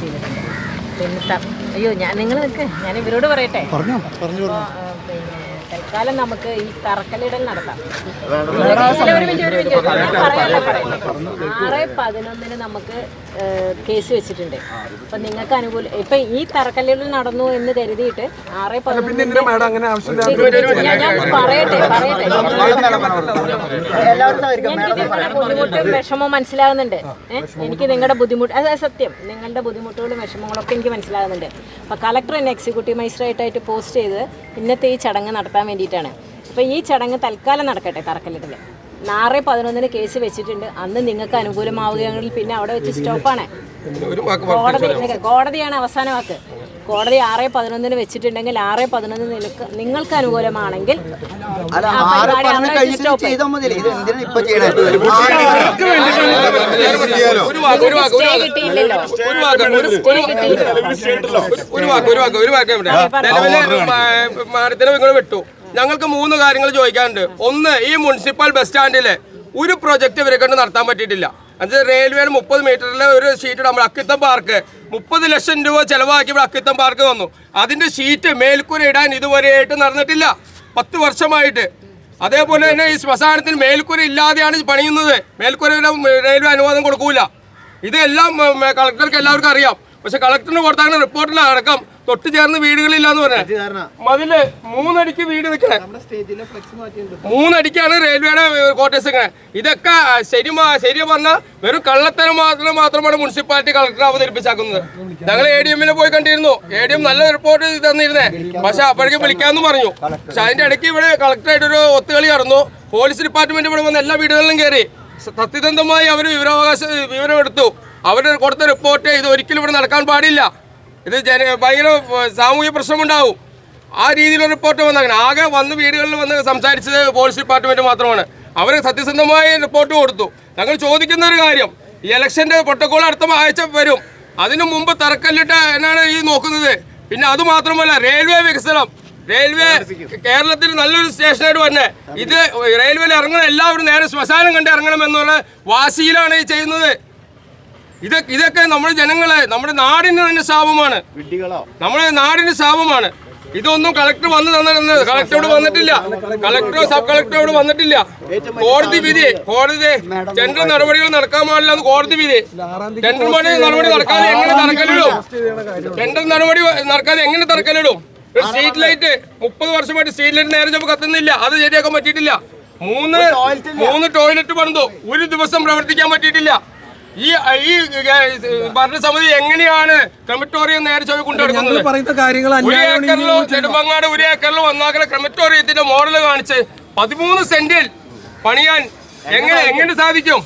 Post ചെയ്തിട്ടുണ്ട് പിന്നെ ത- അയ്യോ ഞാൻ നിങ്ങൾ നിൽക്ക് ഞാൻ ഇവരോട് പറയട്ടെ? പറഞ്ഞോ പറഞ്ഞു. പിന്നെ തൽക്കാലം നമുക്ക് ഈ തറക്കല്ലിടൽ നടത്താം. ആറ് പതിനൊന്നിന് നമുക്ക് കേസ് വെച്ചിട്ടുണ്ട്. അപ്പൊ നിങ്ങൾക്ക് അനുകൂല ഇപ്പൊ ഈ തറക്കല്ലിടൽ നടന്നു എന്ന് കരുതിയിട്ട് ആറ് പതിനൊന്ന് ഞാൻ പറയട്ടെ പറയട്ടെ. എനിക്ക് നിങ്ങളുടെ ബുദ്ധിമുട്ടും വിഷമവും മനസ്സിലാകുന്നുണ്ട്. എനിക്ക് നിങ്ങളുടെ ബുദ്ധിമുട്ട് അത് സത്യം നിങ്ങളുടെ ബുദ്ധിമുട്ടുകളും വിഷമങ്ങളൊക്കെ എനിക്ക് മനസ്സിലാകുന്നുണ്ട്. അപ്പൊ കളക്ടർ എന്നെ എക്സിക്യൂട്ടീവ് മജിസ്ട്രേറ്റ് ആയിട്ട് പോസ്റ്റ് ചെയ്ത് ഇന്നത്തെ ഈ ചടങ്ങ് നടത്താൻ വേണ്ടിയിട്ടാണ്. അപ്പോൾ ഈ ചടങ്ങ് തൽക്കാലം നടക്കട്ടെ തറക്കല്ലിട്ടിൽ നാറ് പതിനൊന്നിന് കേസ് വെച്ചിട്ടുണ്ട്. അന്ന് നിങ്ങൾക്ക് അനുകൂലമാവുകയാണെങ്കിൽ പിന്നെ അവിടെ വെച്ച് സ്റ്റോപ്പാണ് ഒരു വാക്ക് കോടതി കോടതിയാണ് അവസാന വാക്ക്. കോടതി ആറ് പതിനൊന്നിന് വെച്ചിട്ടുണ്ടെങ്കിൽ ആറ് പതിനൊന്ന് നിനക്ക് നിങ്ങൾക്ക് അനുകൂലമാണെങ്കിൽ അല്ല ആറ് പരിപാടി കഴിഞ്ഞിട്ട് stop ചെയ്യും. ചെയ്താൽ മതി ഇത് എന്തിനാ ഇപ്പൊ ചെയ്യണേ? ഒരു വാക്ക് ഒരു വാക്ക് സ്റ്റേ കിട്ടിയില്ലല്ലോ ഒരു വാക്ക് ഒരു കിട്ടിയില്ലല്ലോ ഒരു വാക്ക് ഒരു വാക്ക് ഒരു വാക്ക് ഇവിടെ. നിലവിലെ മാഡത്തിന് നിങ്ങൾ വിട്ടു. ഞങ്ങൾക്ക് മൂന്ന് കാര്യങ്ങൾ ചോദിക്കാനുണ്ട്. ഒന്ന് ഈ മുനിസിപ്പൽ ബസ് സ്റ്റാൻഡിൽ ഒരു പ്രൊജക്ട് ഇവരെ കൊണ്ട് നടത്താൻ പറ്റിയിട്ടില്ല. അത് റെയിൽവേയിൽ മുപ്പത് മീറ്ററിലെ ഒരു ഷീറ്റ് നമ്മൾ അക്കിത്തം പാർക്ക് മുപ്പത് ലക്ഷം രൂപ ചിലവാക്കി ഇവിടെ അക്കിത്തം പാർക്ക് വന്നു. അതിന്റെ ഷീറ്റ് മേൽക്കൂര ഇടാൻ ഇതുവരെയായിട്ട് നടന്നിട്ടില്ല. പത്ത് വർഷമായിട്ട്. അതേപോലെ തന്നെ ഈ ശ്മശാനത്തിന് മേൽക്കൂര ഇല്ലാതെയാണ് പണിയുന്നത്. മേൽക്കൂര റെയിൽവേ അനുവാദം കൊടുക്കൂല. ഇതെല്ലാം കളക്ടർക്ക് എല്ലാവർക്കും അറിയാം. പക്ഷെ കളക്ടറിന് കൊടുത്താൽ റിപ്പോർട്ടിൽ അടക്കം തൊട്ട് ചേർന്ന് വീടുകളില്ല എന്ന് പറഞ്ഞാൽ മതിൽ മൂന്നടിക്ക് വീട് നിൽക്കണേ മൂന്നടിക്കാണ് റെയിൽവേയുടെ ക്വാർട്ടേഴ്സ് നിൽക്കണേ ഇതൊക്കെ ശരി ശരി പറഞ്ഞാൽ വെറും കള്ളത്തരം മാത്രം മാത്രമാണ് മുനിസിപ്പാലിറ്റി കളക്ടർ അവതരിപ്പിച്ചാക്കുന്നത്. ഞങ്ങൾ എ ഡി എമ്മിനെ പോയി കണ്ടിരുന്നു. എ ഡി എം നല്ല റിപ്പോർട്ട് തന്നിരുന്നേ. പക്ഷെ അപ്പോഴേക്കും വിളിക്കാമെന്ന് പറഞ്ഞു. പക്ഷെ അതിന്റെ ഇടയ്ക്ക് ഇവിടെ കളക്ടറായിട്ട് ഒരു ഒത്തുകളി നടന്നു. പോലീസ് ഡിപ്പാർട്ട്മെന്റ് ഇവിടെ വന്ന് എല്ലാ വീടുകളിലും കയറി സത്യസന്ധമായി അവർ വിവരാവകാശ വിവരം എടുത്തു അവർ കൊടുത്ത റിപ്പോർട്ട് ഇത് ഒരിക്കലും ഇവിടെ നടക്കാൻ പാടില്ല. ഇത് ജന ഭയങ്കര സാമൂഹ്യ പ്രശ്നമുണ്ടാവും. ആ രീതിയിലൊരു റിപ്പോർട്ട് വന്നങ്ങനെ. ആകെ വന്ന് വീടുകളിൽ വന്ന് സംസാരിച്ചത് പോലീസ് ഡിപ്പാർട്ട്മെന്റ് മാത്രമാണ്. അവർ സത്യസന്ധമായ റിപ്പോർട്ട് കൊടുത്തു. ഞങ്ങൾ ചോദിക്കുന്ന ഒരു കാര്യം ഈ ഇലക്ഷന്റെ പ്രോട്ടോകോൾ അടുത്ത ആഴ്ച വരും. അതിനു മുമ്പ് തറക്കല്ലിട്ട് എന്നാണ് ഈ നോക്കുന്നത്. പിന്നെ അത് മാത്രമല്ല റെയിൽവേ വികസനം. റെയിൽവേ കേരളത്തിൽ നല്ലൊരു സ്റ്റേഷനായിട്ട് വന്നെ. ഇത് റെയിൽവേയിൽ ഇറങ്ങുന്ന എല്ലാവരും നേരെ ശ്മശാനം കണ്ട് ഇറങ്ങണം എന്നുള്ള വാശിയിലാണ് ഈ ചെയ്യുന്നത്. ഇത് ഇതൊക്കെ നമ്മുടെ ജനങ്ങളെ നമ്മുടെ നാടിന് തന്നെ ശാപമാണ്. നമ്മുടെ നാടിന് ശാപമാണ്. ഇതൊന്നും കളക്ടർ വന്ന് തന്നെ കളക്ടറോട് വന്നിട്ടില്ല. കളക്ടറോ സബ് കളക്ടറോട് വന്നിട്ടില്ല. കോടതി വിധി കോടതി ടെൻഡർ നടപടികൾ നടക്കാൻ പാടില്ല എന്ന് കോടതി വിധി. ടെൻഡർ നടപടി നടക്കാതെ എങ്ങനെ തറക്കലിടും ടെൻഡർ നടപടി നടക്കാതെ എങ്ങനെ തറക്കലിടും ഒരു സ്ട്രീറ്റ് ലൈറ്റ് മുപ്പത് വർഷമായിട്ട് സ്ട്രീറ്റ് ലൈറ്റ് നേരെ ചുമ കത്തുന്നില്ല. അത് ശരിയാക്കാൻ പറ്റിയിട്ടില്ല. മൂന്ന് മൂന്ന് ടോയ്ലറ്റ് പണിതു. ഒരു ദിവസം പ്രവർത്തിക്കാൻ പറ്റിയിട്ടില്ല. ഈ ഈ ഭരണസമിതി എങ്ങനെയാണ് ക്രമറ്റോറിയം നേരെ ചൊവ്വ കൊണ്ടുവരുന്നത് ഒരു ഏക്കറിലോ നെടുമങ്ങാട് ഒരു ഏക്കറിലോ ഒന്നാക്കല ക്രമറ്റോറിയത്തിന്റെ മോഡൽ കാണിച്ച് പതിമൂന്ന് സെന്റിൽ പണിയാൻ എങ്ങനെ എങ്ങനെ സാധിക്കും?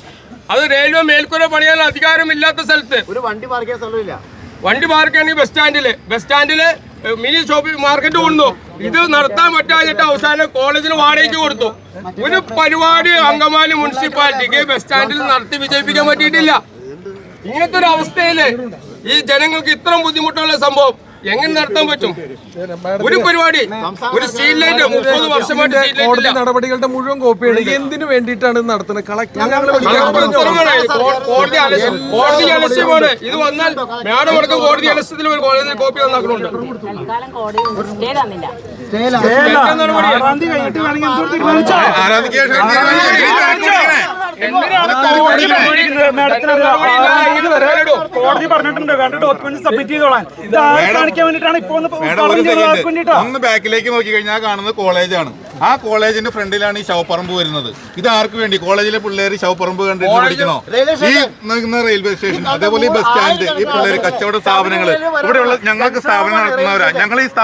അത് റെയിൽവേ മേൽക്കൂര പണിയാൻ അധികാരമില്ലാത്ത സ്ഥലത്ത് ഒരു വണ്ടി പാർക്ക് ചെയ്യാൻ സ്ഥലമില്ല. വണ്ടി പാർക്കാണെങ്കിൽ ബസ് സ്റ്റാൻഡിൽ ബസ് സ്റ്റാൻഡിൽ മിനി ഷോപ്പിംഗ് മാർക്കറ്റ് കൊണ്ടു ഇത് നടത്താൻ പറ്റാഞ്ഞിട്ട് അവസാനം കോളേജിന് വാടകയ്ക്ക് കൊടുത്തു. ഒരു പരിപാടി അങ്കമാലി മുനിസിപ്പാലിറ്റിക്ക് ബസ് സ്റ്റാൻഡിൽ നടത്തി വിജയിപ്പിക്കാൻ പറ്റിയിട്ടില്ല. ഇങ്ങനത്തെ ഒരു അവസ്ഥയിൽ ഈ ജനങ്ങൾക്ക് ഇത്രയും ബുദ്ധിമുട്ടുള്ള സംഭവം. എങ്ങനെ നടത്താൻ പറ്റും? ഒരു പരിപാടി. ഒരു സ്റ്റീൽ ലൈറ്റ് മുപ്പത് വർഷമായിട്ട് കോടതി നടപടികളുടെ മുഴുവൻ കോപ്പിയാണ് എന്തിനു വേണ്ടിയിട്ടാണ് ഇത് നടത്തുന്നത്? കോടതി കോടതി അലക്ഷ്യമാണ് ഇത് വന്നാൽ മാഡം അടക്കം കോടതി ഒരു കോടതി കോപ്പി വന്നാക്കുന്നുണ്ട് നടപടി? കോടതി പറഞ്ഞിട്ടുണ്ട്. വേണ്ട ഡോക്യുമെന്റ് സബ്മിറ്റ് ചെയ്തോളാൻ. ഇത് ആരെ കാണിക്കാൻ വേണ്ടിട്ടാണ് ഇപ്പൊ ഒന്ന് ബാക്കിലേക്ക് നോക്കി കഴിഞ്ഞാൽ കാണുന്നത് കോളേജാണ്. ആ കോളേജിന്റെ ഫ്രണ്ടിലാണ് ഈ ശവപ്പറമ്പ് വരുന്നത്. ഇത് ആർക്ക് വേണ്ടി? കോളേജിലെ പിള്ളേർ ശവപ്പറമ്പ് കണ്ടിട്ട് പഠിക്കണോ ഈ നിൽക്കുന്ന റെയിൽവേ സ്റ്റേഷൻ അതേപോലെ ഈ ബസ് സ്റ്റാൻഡ് ഈ പിള്ളേർ കച്ചവട സ്ഥാപനങ്ങൾ ഇവിടെയുള്ള ഞങ്ങൾക്ക് സ്ഥാപനം നടത്തുന്നവരാ. ഞങ്ങൾ ഈ സ്ഥാപനം